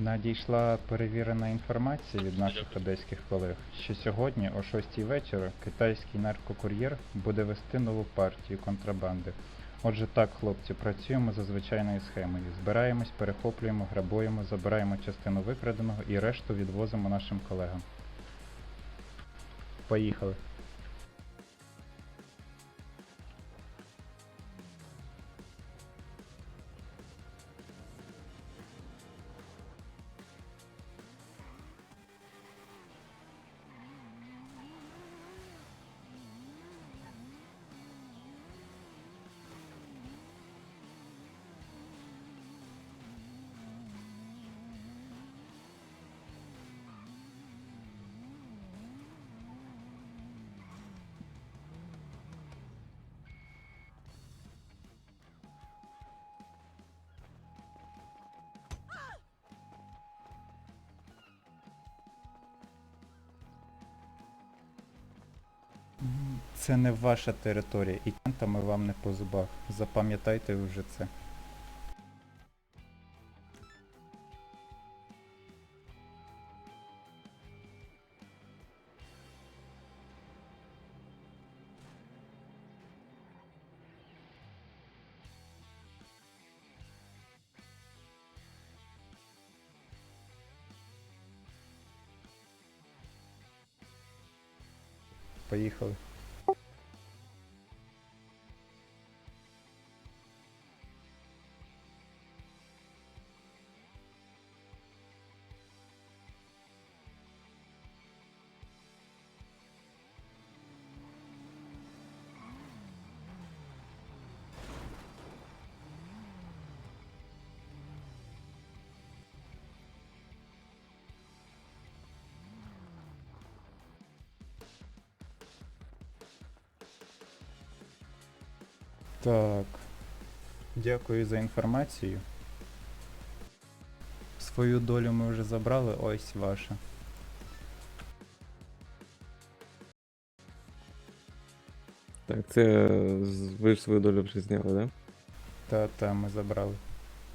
Надійшла перевірена інформація від наших одеських колег, що сьогодні о 6 вечора китайський наркокур'єр буде вести нову партію контрабанди. Отже так, хлопці, працюємо за звичайною схемою. Збираємось, перехоплюємо, грабуємо, забираємо частину викраденого і решту відвозимо нашим колегам. Поїхали. Це не ваша територія, і кентами вам не по зубах. Запам'ятайте вже це. Поїхали. Так. Дякую за інформацію. Свою долю ми вже забрали, ось ваша. Так, це ви ж свою долю вже зняли, да? Та-та, ми забрали.